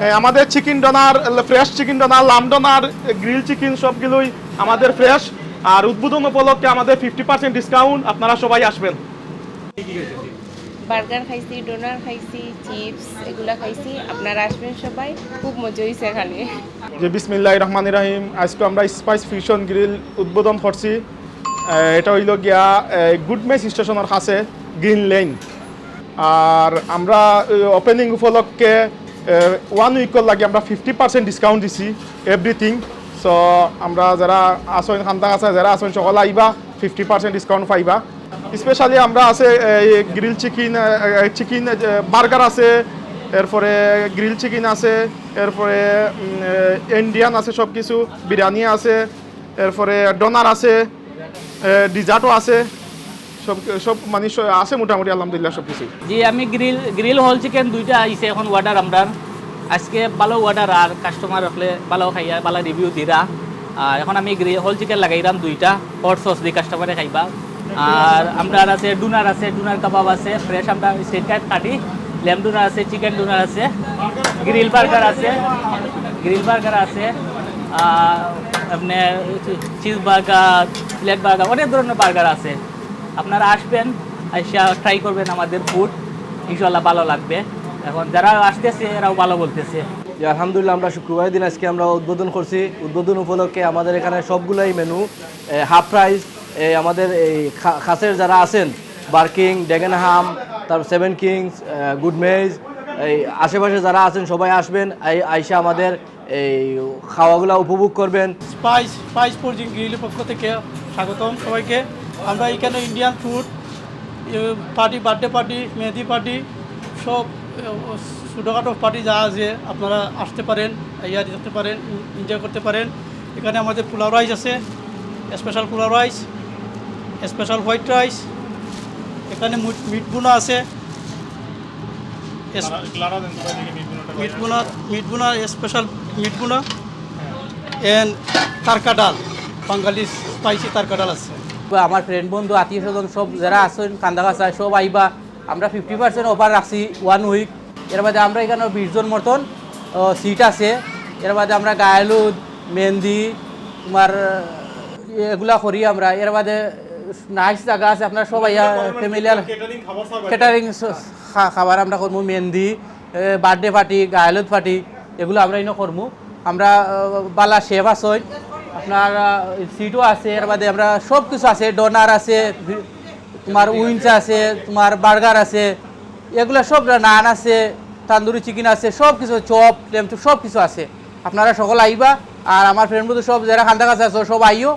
আমাদের chicken doner fresh chicken doner lamb doner grill chicken সবগুলোই আমাদের ফ্রেশ আর উদ্বোধন উপলক্ষে আমাদের ফিফটি পার্সেন্ট ডিসকাউন্ট আপনারা সবাই আসবেন। বার্গার খাইছি ডোনার খাইছি চিপস এগুলা খাইছি আপনারা আসবেন সবাই খুব মজা হয়েছে এখানে। যে বিসমিল্লাহ রহমান রাহিম আজকে আমরা স্পাইস ফিউশন গ্রিল উদ্বোধন করছি। এটা হইল গিয়া গুড মেস স্টেশনের কাছে গ্রিন লেন আর আমরা ওপেনিং উপলক্ষে ওয়ান উইকর লাগে আমরা ফিফটি পার্সেন্ট ডিসকাউন্ট দিছি এভরিথিং সো আমরা যারা আসন খান্তা আছে, যারা আসন সকল আইবা ফিফটি পার্সেন্ট ডিসকাউন্ট পাইবা। স্পেশালি আমরা আছে গ্রিল চিকেন চিকেন বার্গার আছে, এরপরে গ্রিল চিকেন আছে, এরপরে ইন্ডিয়ান আছে সব কিছু বিরিয়ানি আছে, এরপরে ডোনার আছে ডিজার্টও আছে। সব সব মানে আছে মোটামুটি, আলহামদুলিল্লাহ সব কিছু জি, আমি গ্রিল গ্রিল হল চিকেন দুইটা আইছে এখন অর্ডার আমরা আজকে ভালো অর্ডার আর কাস্টমার রাখলে ভালো খাইয়া, ভালো রিভিউ দিরা। আর এখন আমি গ্রিল হল চিকেন লাগাইলাম দুইটা হট সস দিয়ে কাস্টমারে খাইবা। আর আমরা আছে ডুনার আছে, ডুনার কাবাব আছে ফ্রেশ আমরা স্টেট কাট। কাটি ল্যাম ডুনার আছে চিকেন ডুনার আছে গ্রিল বার্গার আছে গ্রিল বার্গার আছে আপনার চিজ বার্গার প্লেট বার্গার অনেক ধরনের বার্গার আছে। আপনারা আসবেন এসে ট্রাই করবেন আমাদের ফুড ইনশাল্লাহ ভালো লাগবে। এখন যারা আসতেছে এরাও ভালো বলতেছে। যে আলহামদুলিল্লাহ আমরা শুক্রবার দিন আজকে আমরা উদ্বোধন করছি। উদ্বোধন উপলক্ষে আমাদের এখানে সবগুলোই মেনু হাফ প্রাইস আমাদের এই খা- খাসের যারা আছেন বার্কিং ডেগেনহাম তারপর সেভেন কিংস গুড মেজ এই আশেপাশে যারা আছেন সবাই আসবেন। এই আইসা আমাদের এই খাওয়াগুলো উপভোগ করবেন। স্পাইস স্পাইস ফোর্জিং গ্রিলের পক্ষ থেকে স্বাগতম সবাইকে। আমরা এখানে Indian food party birthday party mehndi party সব ছোটোখাটো পার্টি যা আছে আপনারা আসতে পারেন ইয়া যেতে পারেন এনজয় করতে পারেন। এখানে আমাদের পোলাও রাইস আছে special pulao rice special white rice এখানে মিট বুনা আছে। মিট বুনা মিট বুনা স্পেশাল মিট বুনা এন্ড তারকা ডাল বাঙালি স্পাইসি তারকা ডাল আছে। আমার ফ্রেন্ড বন্ধু আত্মীয় স্বজন সব যারা আছেন কান্দাকাছা সব আইবা। আমরা ফিফটি পার্সেন্ট অফার রাখছি ওয়ান উইক এর বাদে আমরা এখানে বিশ জন মতন সিট আছে। এর বাদে আমরা গায়েলুদ মেহেন্দি তোমার এগুলা করি আমরা। এর বাদে নাইস জায়গা আছে আপনারা সবাই ফ্যামিলি ক্যাটারিং খাবার আমরা করব মেহেন্দি বার্থডে পার্টি গায়েলুদ পার্টি এগুলো আমরা ইনো করব। আমরা বালা শেফ আসই আপনার সিটও আছে, এর বাদে আমরা সব কিছু আছে ডোনার আছে তোমার উইন্স আছে, তোমার বার্গার আছে, এগুলো সব নান আছে, তান্দুরি চিকেন আছে সব কিছু চপ, টেম সব কিছু আছে। আপনারা সকল আইবা, আর আমার ফ্রেন্ড বন্ধু সব যারা খান্দা কাছে আছে, সব আইও।